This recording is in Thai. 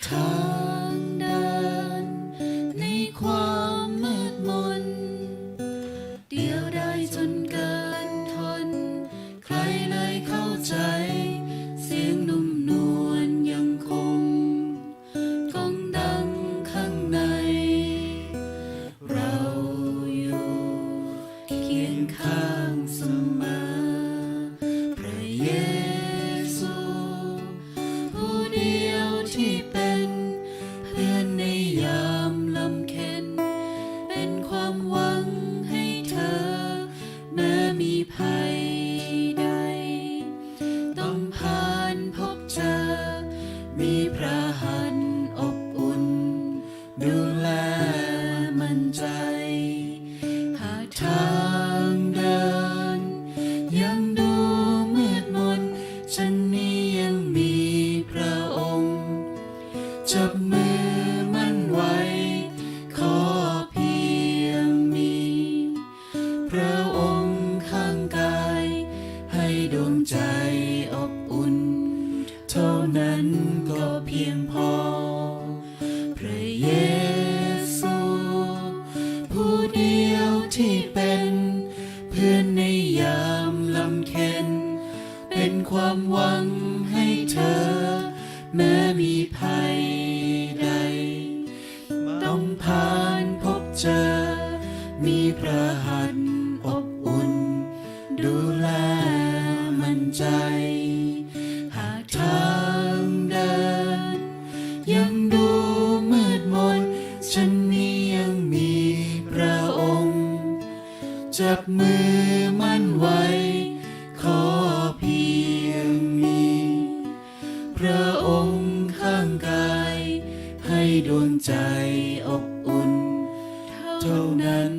time. ภัยใด ต้งผ่านพบเจอ มีพระหันอบอุ่น ดูแลมันใจ หาทางเดิน ยังดูมืดมนฉันนี้ยังมีพระองค์จับ เดียวที่เป็นเพื่อนในยามลำเค็น เป็นความหวังให้เธอ แม้มีภัยใด ต้องผ่านพบเจอ มีพระหัตถ์อบอุ่น ดูแลมั่นใจ มือมั่นไว้ ขอเพียงมี พระองค์ข้างกาย ให้ดวงใจอบอุ่น เท่านั้น